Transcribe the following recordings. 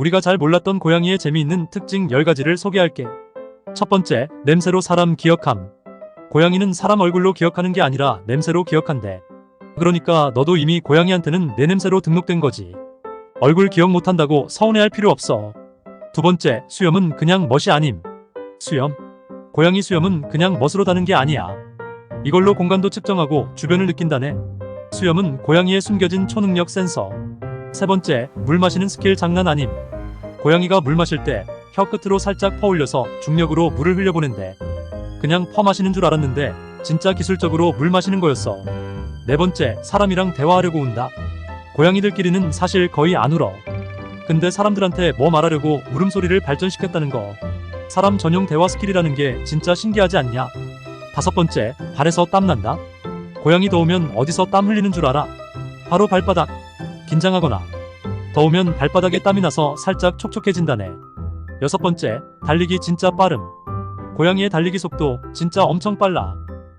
우리가 잘 몰랐던 고양이의 재미있는 특징 10가지를 소개할게. 첫 번째, 냄새로 사람 기억함. 고양이는 사람 얼굴로 기억하는 게 아니라 냄새로 기억한대. 그러니까 너도 이미 고양이한테는 내 냄새로 등록된 거지. 얼굴 기억 못한다고 서운해할 필요 없어. 두 번째, 수염은 그냥 멋이 아님. 수염. 고양이 수염은 그냥 멋으로 다는 게 아니야. 이걸로 공간도 측정하고 주변을 느낀다네. 수염은 고양이의 숨겨진 초능력 센서. 세 번째, 물 마시는 스킬 장난 아님. 고양이가 물 마실 때 혀 끝으로 살짝 퍼 올려서 중력으로 물을 흘려보낸대. 그냥 퍼 마시는 줄 알았는데 진짜 기술적으로 물 마시는 거였어. 네 번째, 사람이랑 대화하려고 운다. 고양이들끼리는 사실 거의 안 울어. 근데 사람들한테 뭐 말하려고 울음소리를 발전시켰다는 거. 사람 전용 대화 스킬이라는 게 진짜 신기하지 않냐? 다섯 번째, 발에서 땀 난다. 고양이 더우면 어디서 땀 흘리는 줄 알아? 바로 발바닥. 긴장하거나 더우면 발바닥에 땀이 나서 살짝 촉촉해진다네. 여섯 번째, 달리기 진짜 빠름. 고양이의 달리기 속도 진짜 엄청 빨라.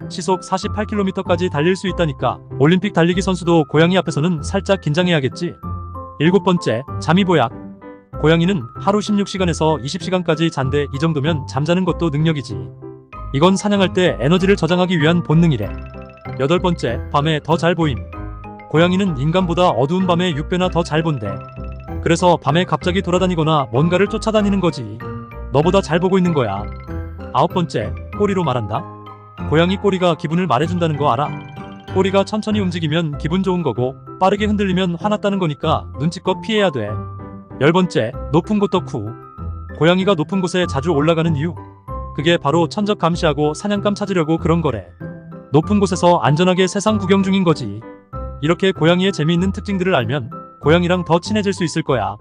시속 48km까지 달릴 수 있다니까 올림픽 달리기 선수도 고양이 앞에서는 살짝 긴장해야겠지. 일곱 번째, 잠이 보약. 고양이는 하루 16시간에서 20시간까지 잔대 이 정도면 잠자는 것도 능력이지. 이건 사냥할 때 에너지를 저장하기 위한 본능이래. 여덟 번째, 밤에 더 잘 보임. 고양이는 인간보다 어두운 밤에 6배나 더 잘 본대. 그래서 밤에 갑자기 돌아다니거나 뭔가를 쫓아다니는 거지. 너보다 잘 보고 있는 거야. 아홉 번째, 꼬리로 말한다. 고양이 꼬리가 기분을 말해준다는 거 알아? 꼬리가 천천히 움직이면 기분 좋은 거고 빠르게 흔들리면 화났다는 거니까 눈치껏 피해야 돼. 열 번째, 높은 곳 덕후. 고양이가 높은 곳에 자주 올라가는 이유. 그게 바로 천적 감시하고 사냥감 찾으려고 그런 거래. 높은 곳에서 안전하게 세상 구경 중인 거지. 이렇게 고양이의 재미있는 특징들을 알면 고양이랑 더 친해질 수 있을 거야.